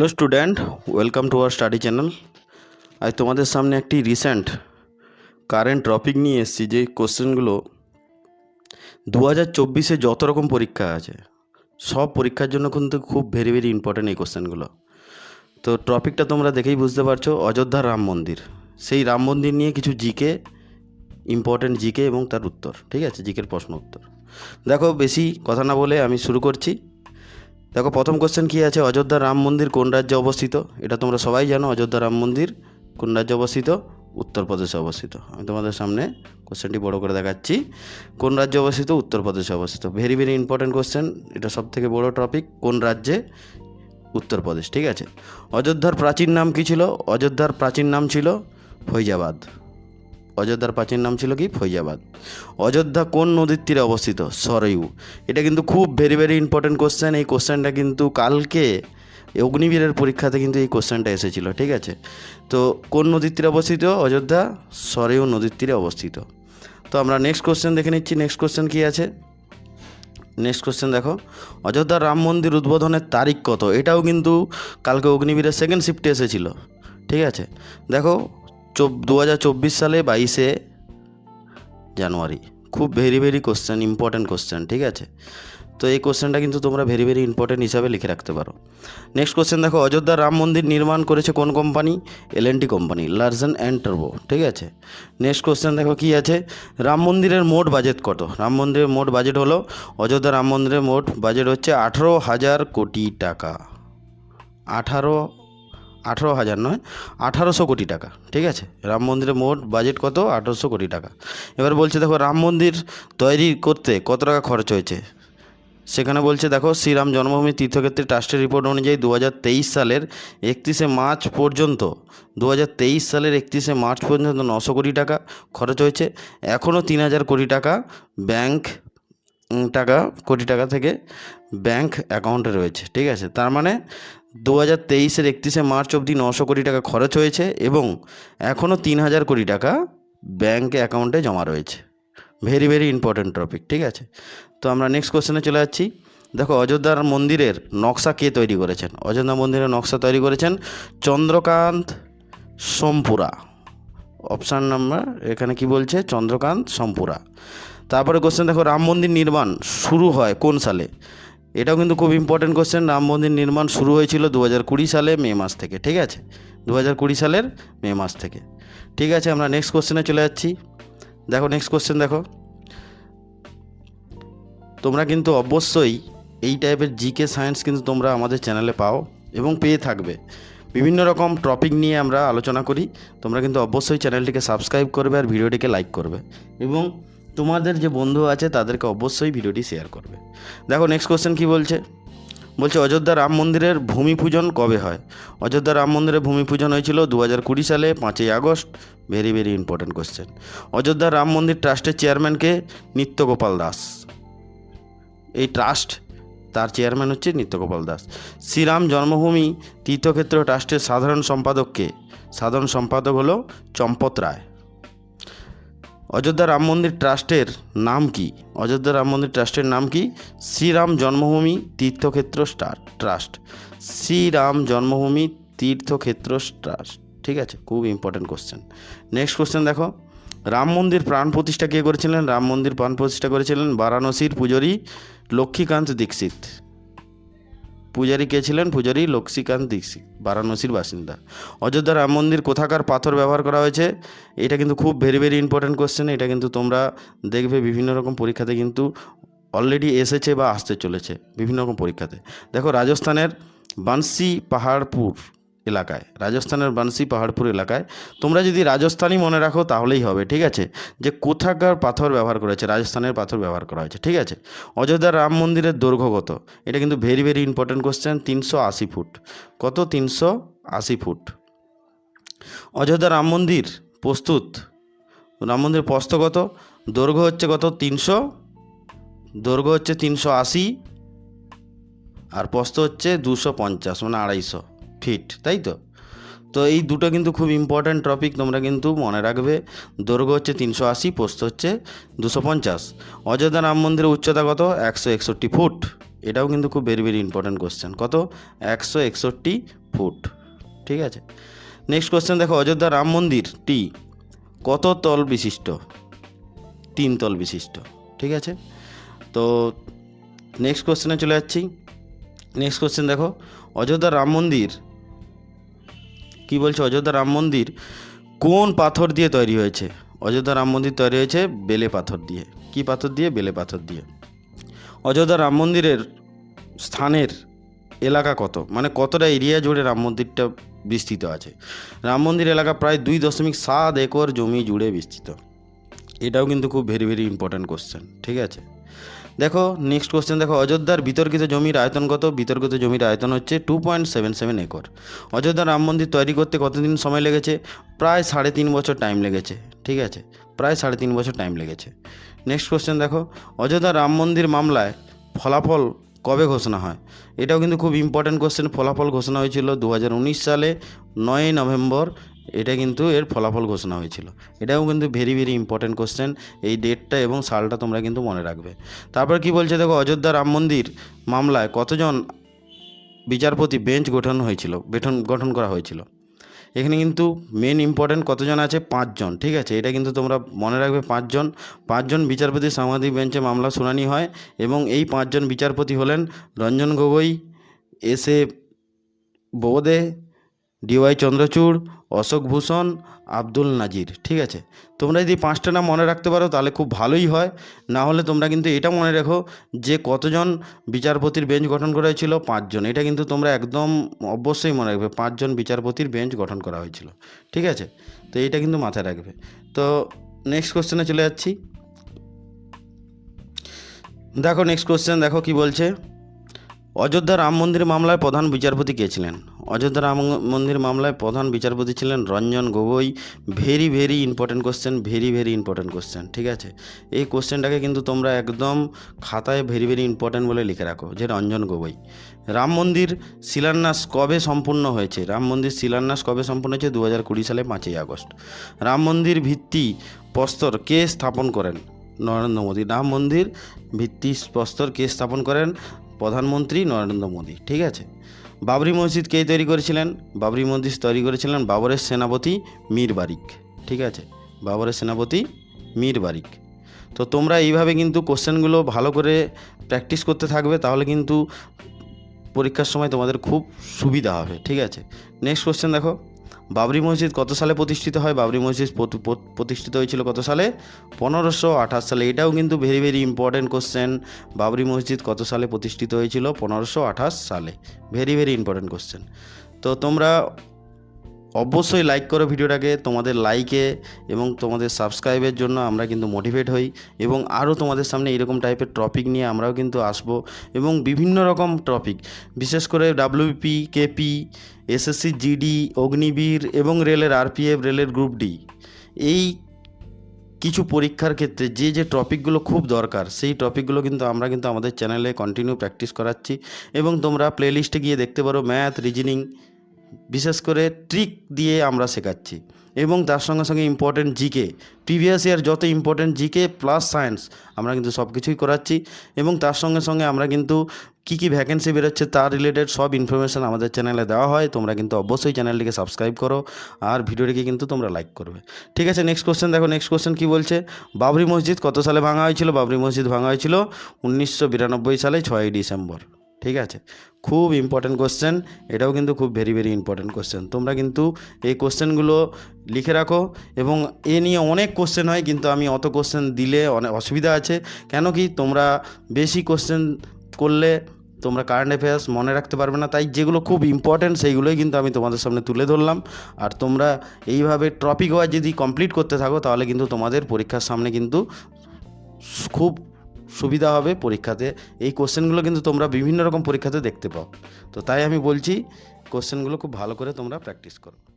Hello student, welcome to our study channel. আজ তোমাদের সামনে একটি রিসেন্ট কারেন্ট টপিক নিয়ে এসেছি, যে কোশ্চেনগুলো দু হাজার চব্বিশে যত রকম পরীক্ষা আছে, সব পরীক্ষার জন্য কিন্তু খুব ভেরি ভেরি ইম্পর্টেন্ট এই কোশ্চেনগুলো। তো টপিকটা তোমরা দেখেই বুঝতে পারছ অযোধ্যার রাম মন্দির। সেই রাম মন্দির নিয়ে কিছু জিকে ইম্পর্ট্যান্ট জিকে এবং তার উত্তর, ঠিক আছে? জিকের প্রশ্ন উত্তর। দেখো, বেশি কথা না বলে আমি শুরু করছি। দেখো, প্রথম কোশ্চেন কী আছে? অযোধ্যা রাম মন্দির কোন রাজ্যে অবস্থিত? এটা তোমরা সবাই জানো, অযোধ্যা রাম মন্দির কোন রাজ্যে অবস্থিত? উত্তরপ্রদেশে অবস্থিত। আমি তোমাদের সামনে কোশ্চেনটি বড় করে দেখাচ্ছি। কোন রাজ্যে অবস্থিত? উত্তরপ্রদেশে অবস্থিত। ভেরি ভেরি ইম্পর্ট্যান্ট কোশ্চেন এটা সব থেকে বড় টপিক কোন রাজ্যে? উত্তরপ্রদেশ, ঠিক আছে? অযোধ্যার প্রাচীন নাম কী ছিল? অযোধ্যার প্রাচীন নাম ছিল ফৈজাবাদ। অযোধ্যার প্রাচীন নাম ছিল কি? ফৈজাবাদ। অযোধ্যা কোন নদীর তীরে অবস্থিত? সরয়ু। এটা কিন্তু খুব ভেরি ভেরি ইম্পর্টেন্ট কোশ্চেন এই কোশ্চেনটা কিন্তু কালকে অগ্নিবীরের পরীক্ষাতে কিন্তু এই কোশ্চেনটা এসেছিল, ঠিক আছে? তো কোন নদীর তীরে অবস্থিত? অযোধ্যা সরয়ু নদীর তীরে অবস্থিত। তো আমরা নেক্সট কোশ্চেন দেখে নিচ্ছি। নেক্সট কোশ্চেন কী আছে? নেক্সট কোশ্চেন দেখো। অযোধ্যার রাম মন্দির উদ্বোধনের তারিখ কত? এটাও কিন্তু কালকে অগ্নিবীরের সেকেন্ড শিফটে এসেছিল, ঠিক আছে? দেখো দু হাজার চব্বিশ সালে বাইশে জানুয়ারি। খুব very very question important question ঠিক আছে? তো এই কোশ্চেনটা কিন্তু তোমরা ভেরি ভেরি ইম্পর্ট্যান্ট হিসাবে লিখে রাখতে পারো। নেক্সট কোশ্চেন দেখো অযোধ্যা রাম মন্দির নির্মাণ করেছে কোন company L company Larsen and turbo ঠিক আছে? নেক্সট কোশ্চেন দেখো কী আছে? রাম মন্দিরের মোট বাজেট কত? রাম মন্দিরের মোট বাজেট হলো, অযোধ্যা রাম মন্দিরের মোট বাজেট হচ্ছে আঠেরো হাজার কোটি টাকা। আঠারো আঠারো হাজার নয়, আঠারোশো কোটি টাকা, ঠিক আছে? রাম মন্দিরের মোট বাজেট কত? আঠারোশো কোটি টাকা। এবার বলছে, দেখো, রাম মন্দির তৈরি করতে কত টাকা খরচ হয়েছে? সেখানে বলছে, দেখো, শ্রীরাম জন্মভূমি তীর্থক্ষেত্রে ট্রাস্টের রিপোর্ট অনুযায়ী দু হাজার তেইশ সালের একত্রিশে মার্চ পর্যন্ত দু হাজার তেইশ সালের একত্রিশে মার্চ পর্যন্ত নশো কোটি টাকা খরচ হয়েছে। এখনও তিন হাজার কোটি টাকা ব্যাংক টাকা, কোটি টাকা থেকে ব্যাংক অ্যাকাউন্টে রয়েছে, ঠিক আছে? তার মানে দু হাজার তেইশের একত্রিশে মার্চ অবধি নশো কোটি টাকা খরচ হয়েছে এবং এখনও তিন হাজার কোটি টাকা ব্যাংক অ্যাকাউন্টে জমা রয়েছে। ভেরি ভেরি ইম্পর্ট্যান্ট টপিক ঠিক আছে? তো আমরা নেক্সট কোশ্চেনে চলে যাচ্ছি। দেখো, অযোধ্যার মন্দিরের নকশা কে তৈরি করেছেন? অযোধ্যা মন্দিরের নকশা তৈরি করেছেন চন্দ্রকান্ত সোমপুরা। অপশান নাম্বার এখানে কি বলছে? চন্দ্রকান্ত সোমপুরা। তারপরে কোশ্চেন দেখো, রাম মন্দির নির্মাণ শুরু হয় কোন সালে? এটাও কিন্তু খুব ইম্পর্টেন্ট কোশ্চেন রাম মন্দির নির্মাণ শুরু হয়েছিল দু হাজার কুড়ি সালে মে মাস থেকে, ঠিক আছে? দু হাজার কুড়ি সালের মে মাস থেকে। ঠিক আছে, আমরা নেক্সট কোশ্চেনে চলে যাচ্ছি। দেখো নেক্সট কোশ্চেন দেখো। তোমরা কিন্তু অবশ্যই এই টাইপের জিকে সায়েন্স কিন্তু তোমরা আমাদের চ্যানেলে পাও এবং পেয়ে থাকবে। বিভিন্ন রকম টপিক নিয়ে আমরা আলোচনা করি। তোমরা কিন্তু অবশ্যই চ্যানেলটিকে সাবস্ক্রাইব করবে আর ভিডিওটিকে লাইক করবে এবং তোমাদের যে বন্ধু আছে তাদেরকে অবশ্যই ভিডিওটি শেয়ার করবে। দেখো নেক্সট কোশ্চেন কী বলছে? বলছে, অযোধ্যা রাম মন্দিরের ভূমি পূজন কবে হয়? অযোধ্যা রাম মন্দিরের ভূমি পূজন হয়েছিল দু হাজার কুড়ি সালে, পাঁচই August. Very very important question Ayodhya Ram মন্দির ট্রাস্টের চেয়ারম্যানকে নিত্যগোপাল দাস। এই ট্রাস্ট তার চেয়ারম্যান হচ্ছে নিত্যগোপাল দাস। শ্রীরাম জন্মভূমি তীর্থক্ষেত্র ট্রাস্টের সাধারণ সম্পাদককে সাধারণ সম্পাদক হলো চম্পত রায়। অযোধ্যা রাম মন্দির ট্রাস্টের নাম কি? অযোধ্যা রাম মন্দির ট্রাস্টের নাম কি? শ্রীরাম জন্মভূমি তীর্থক্ষেত্র স্টার, ট্রাস্ট। শ্রীরাম জন্মভূমি তীর্থক্ষেত্র ট্রাস্ট। ঠিক আছে, খুব ইম্পর্ট্যান্ট কোশ্চেন নেক্সট কোশ্চেন দেখো। রাম মন্দির প্রাণ প্রতিষ্ঠা কে করেছিলেন? রাম মন্দির প্রাণ প্রতিষ্ঠা করেছিলেন বারাণসীর পূজারী লক্ষ্মীকান্ত দীক্ষিত। পূজারী কে ছিলেন? পূজারী লক্ষ্মীকান্ত দীক্ষিত, বারাণসীর বাসিন্দা। অযোধ্যা রাম মন্দির কোথাকার পাথর ব্যবহার করা হয়েছে? এটা কিন্তু খুব ভেরি ভেরি ইম্পর্ট্যান্ট কোশ্চেন এটা কিন্তু তোমরা দেখবে বিভিন্ন রকম পরীক্ষাতে কিন্তু অলরেডি এসেছে বা আসতে চলেছে বিভিন্ন রকম পরীক্ষাতে। দেখো, রাজস্থানের বানসি পাহাড়পুর এলাকায়, রাজস্থানের বানসি পাহাড়পুর এলাকায়। তোমরা যদি রাজস্থানই মনে রাখো, তাহলেই হবে, ঠিক আছে? যে কোথাকার পাথর ব্যবহার করেছে রাজস্থানের পাথর ব্যবহার করা হয়েছে, ঠিক আছে? অযোধ্যার রাম মন্দিরের দৈর্ঘ্য কত? এটা কিন্তু ভেরি ভেরি ইম্পর্ট্যান্ট কোশ্চেন তিনশো আশি ফুট। কত? তিনশো আশি ফুট। অযোধ্যা রাম মন্দির প্রস্তুত? রাম মন্দির প্রস্থ কত? দৈর্ঘ্য হচ্ছে কত? তিনশো। দৈর্ঘ্য হচ্ছে তিনশো আশি। আর প্রস্ত হচ্ছে দুশো পঞ্চাশ মানে আড়াইশো। ফিট তাই তো? তো এই দুটো কিন্তু খুব ইম্পর্ট্যান্ট টপিক তোমরা কিন্তু মনে রাখবে। দৈর্ঘ্য হচ্ছে তিনশো আশি পোস্ত হচ্ছে দুশো পঞ্চাশ। অযোধ্যা রাম মন্দিরের উচ্চতা কত? একশো একষট্টি ফুট। এটাও কিন্তু খুব ভেরি ভেরি ইম্পর্ট্যান্ট কোশ্চেন কত? একশো একষট্টি ফুট। ঠিক আছে? নেক্সট কোশ্চেন দেখো, অযোধ্যা রাম মন্দিরটি কত তল বিশিষ্ট? তিন তল বিশিষ্ট। ঠিক আছে? তো নেক্সট কোশ্চেনে চলে যাচ্ছি। নেক্সট কোশ্চেন দেখো, অযোধ্যা রাম মন্দির কি বলছে? অযোধ্যা রাম মন্দির কোন পাথর দিয়ে তৈরি হয়েছে? অযোধ্যা রাম মন্দির তৈরি হয়েছে বেলে পাথর দিয়ে। কি পাথর দিয়ে? বেলে পাথর দিয়ে। অযোধ্যা রাম মন্দিরের স্থানের এলাকা কত? মানে কতটা এরিয়া জুড়ে রাম মন্দিরটা বিস্তৃত আছে? রাম মন্দির এলাকা প্রায় দুই দশমিক সাত একর জমি জুড়ে বিস্তৃত। এটাও কিন্তু খুব ভেরি ভেরি ইম্পর্ট্যান্ট কোশ্চেন ঠিক আছে? দেখো নেক্সট কোশ্চেন দেখো, অযোধ্যার বিতর্কিত জমির আয়তন কত? বিতর্কিত জমির আয়তন হচ্ছে two point seven seven acre. Ayodhya Ram মন্দির তৈরি করতে কতদিন সময় লেগেছে? প্রায় সাড়ে তিন বছর টাইম লেগেছে, ঠিক আছে? প্রায় সাড়ে তিন বছর টাইম লেগেছে। নেক্সট কোশ্চেন দেখো অযোধ্যা রাম মন্দির মামলায় ফলাফল কবে ঘোষণা হয়? এটাও কিন্তু খুব ইম্পর্ট্যান্ট কোশ্চেন ফলাফল ঘোষণা হয়েছিল দু হাজার উনিশ সালে, নয়ই নভেম্বর এটা কিন্তু এর ফলাফল ঘোষণা হয়েছিল। এটাও কিন্তু ভেরি ভেরি ইম্পর্ট্যান্ট কোশ্চেন এই ডেটটা এবং সালটা তোমরা কিন্তু মনে রাখবে। তারপর কি বলছে দেখো, অযোধ্যা রাম মন্দির মামলায় কতজন বিচারপতি বেঞ্চ গঠন হয়েছিল বেঠন গঠন করা হয়েছিল? এখানে কিন্তু মেন ইম্পর্ট্যান্ট কতজন আছে? পাঁচজন, ঠিক আছে? এটা কিন্তু তোমরা মনে রাখবে পাঁচজন। পাঁচজন বিচারপতি সাংবাদিক বেঞ্চে মামলা শুনানি হয় এবং এই পাঁচজন বিচারপতি হলেন Ranjan Gogoi, S A Bobde DY Chandrachud, Ashok Bhushan, Abdul Nazeer, ঠিক আছে? তোমরা যদি পাঁচটা নাম মনে রাখতে পারো, তাহলে খুব ভালোই হয়। না হলে তোমরা কিন্তু এটা মনে রেখো যে কতজন বিচারপতির বেঞ্চ গঠন করা হয়েছিল? পাঁচজন। এটা কিন্তু তোমরা একদম অবশ্যই মনে রাখবে, পাঁচজন বিচারপতির বেঞ্চ গঠন করা হয়েছিল, ঠিক আছে? তো এটা কিন্তু মাথায় রাখবে। তো নেক্সট কোশ্চেনে চলে যাচ্ছি। দেখো নেক্সট কোশ্চেন দেখো কি বলছে? অযোধ্যা রাম মন্দির মামলায় প্রধান বিচারপতি কে ছিলেন? অযোধ্যা রাম মন্দির মামলায় প্রধান বিচারপতি ছিলেন Ranjan Gogoi. Very very important question very very important question ঠিক আছে? এই কোশ্চেনটাকে কিন্তু তোমরা একদম খাতায় ভেরি ভেরি ইম্পর্ট্যান্ট বলে লিখে রাখো, যে রঞ্জন গগৈ। রাম মন্দির শিলান্যাস কবে সম্পূর্ণ হয়েছে? রাম মন্দির শিলান্যাস কবে সম্পূর্ণ হয়েছে? দু হাজার কুড়ি সালে পাঁচই আগস্ট। রাম মন্দির ভিত্তি প্রস্তর কে স্থাপন করেন? নরেন্দ্র মোদী। রাম মন্দির ভিত্তি প্রস্তর কে স্থাপন করেন? প্রধানমন্ত্রী নরেন্দ্র মোদী, ঠিক আছে? বাবরি মসজিদ কে তৈরি করেছিলেন? বাবরি মসজিদ তৈরি করেছিলেন বাবরের সেনাপতি মীর বারিক, ঠিক আছে? বাবরের সেনাপতি মীর বারিক। তো তোমরা এইভাবে কিন্তু কোশ্চেনগুলো ভালো করে প্র্যাকটিস করতে থাকবে, তাহলে কিন্তু পরীক্ষার সময় তোমাদের খুব সুবিধা হবে, ঠিক আছে? নেক্সট কোশ্চেন দেখো। বাবরি মসজিদ কত সালে প্রতিষ্ঠিত হয়? বাবরি মসজিদ প্রতিষ্ঠিত হয়েছিল কত সালে? পনেরোশো আঠাশ সালে। এটাও কিন্তু very very important question Babri Masjid কত সালে প্রতিষ্ঠিত হয়েছিল? পনেরোশো আঠাশ সালে। ভেরি ভেরি ইম্পর্টেন্ট কোশ্চেন তো তোমরা অবশ্যই লাইক করো ভিডিওটাকে, তোমাদের লাইকে এবং তোমাদের সাবস্ক্রাইবের জন্য আমরা কিন্তু মোটিভেট হই এবং আরও তোমাদের সামনে এরকম টাইপের টপিক নিয়ে আমরাও কিন্তু আসব এবং বিভিন্ন রকম টপিক বিশেষ করে WP KP SSC GD Agniveer এবং রেলের আরপিএফ রেলের গ্রুপ ডি এই কিছু পরীক্ষার ক্ষেত্রে যে যে টপিকগুলো খুব দরকার, সেই টপিকগুলো কিন্তু আমরা কিন্তু আমাদের চ্যানেলে কন্টিনিউ প্র্যাকটিস করাচ্ছি এবং তোমরা প্লেলিস্টে গিয়ে দেখতে পারো ম্যাথ রিজনিং বিশেষ করে ট্রিক দিয়ে আমরা শেখাচ্ছি। এবং তার সঙ্গে সঙ্গে ইম্পর্টেন্ট জিকে প্রিভিয়াস ইয়ার যত ইম্পর্টেন্ট জিকে প্লাস সায়েন্স আমরা কিন্তু সব কিছুই করাচ্ছি। এবং তার সঙ্গে সঙ্গে আমরা কিন্তু কী কী ভ্যাকেন্সি বেরোচ্ছে তার রিলেটেড সব ইনফরমেশান আমাদের চ্যানেলে দেওয়া হয়। তোমরা কিন্তু অবশ্যই চ্যানেলটিকে সাবস্ক্রাইব করো আর ভিডিওটিকে কিন্তু তোমরা লাইক করবে। ঠিক আছে নেক্সট কোশ্চেন দেখো নেক্সট কোশ্চেন কী বলছে? বাবরি মসজিদ কত সালে ভাঙা হয়েছিল? বাবরি মসজিদ ভাঙা হয়েছিল উনিশশো বিরানব্বই সালে, ছয়ই ডিসেম্বর। ঠিক আছে? খুব ইম্পর্ট্যান্ট কোশ্চেন এটাও কিন্তু খুব ভেরি ভেরি ইম্পর্ট্যান্ট কোশ্চেন তোমরা কিন্তু এই কোশ্চেনগুলো লিখে রাখো এবং এ নিয়ে অনেক কোশ্চেন হয়, কিন্তু আমি অত কোশ্চেন দিলে অনেক অসুবিধা আছে। কেন কি তোমরা বেশি কোশ্চেন করলে তোমরা কারেন্ট অ্যাফেয়ার্স মনে রাখতে পারবে না, তাই যেগুলো খুব ইম্পর্ট্যান্ট সেইগুলোই কিন্তু আমি তোমাদের সামনে তুলে ধরলাম। আর তোমরা এইভাবে টপিক ওয়াইজ যদি কমপ্লিট করতে থাকো, তাহলে কিন্তু তোমাদের পরীক্ষার সামনে কিন্তু খুব সুবিধা হবে পরীক্ষাতে। এই কোশ্চেনগুলো কিন্তু তোমরা বিভিন্ন রকম পরীক্ষাতে দেখতে পাও। তো তাই আমি বলছি, কোশ্চেনগুলো খুব ভালো করে তোমরা প্র্যাকটিস করো।